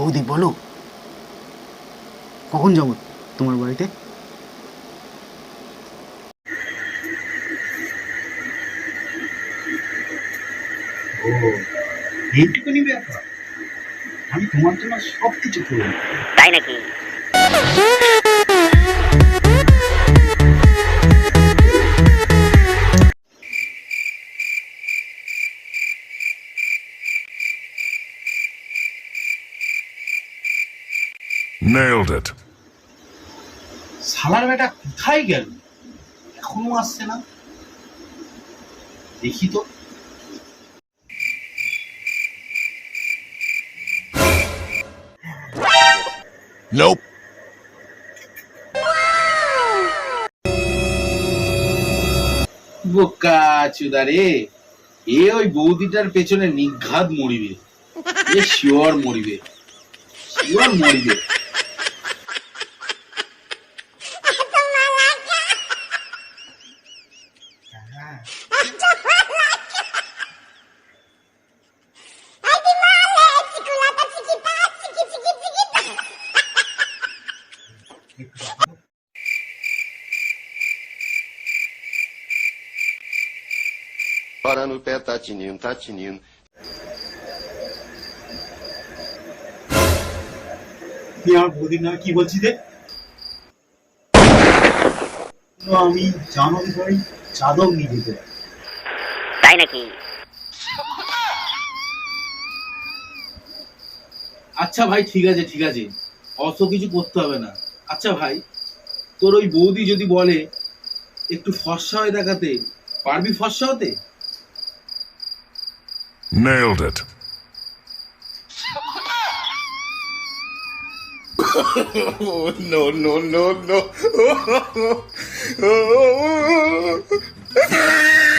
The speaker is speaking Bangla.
বৌদি বলো। কখন যাব তোমার বাড়িতে? এইটুকুনি ব্যাপার। আমি তোমার জন্য সব কিছু করব। তাই নাকি? Nailed it. শালার বেটা কোথায় গেল? এখনও আসছে না। দেখি তো। Nope. বোকা চুদা রে। এ ওই বৌদিটার পেছনে নিঘাত মরিবে। এ শিওর মরিবে। শিওর মরিবে। Bora no pé, tá tinindo. তুই আমার কি বলছিস রে আমি জামাই বাড়ি চাদর নিয়ে যেতে। তাই নাকি আচ্ছা ভাই ঠিক আছে ঠিক আছে অত কিছু করতে হবে না আচ্ছা ভাই তোর ওই বৌদি যদি বলে একটু ফর্সা হয়ে দেখাতে পারবি ফর্সা হতে Nailed it. No, no, no, no.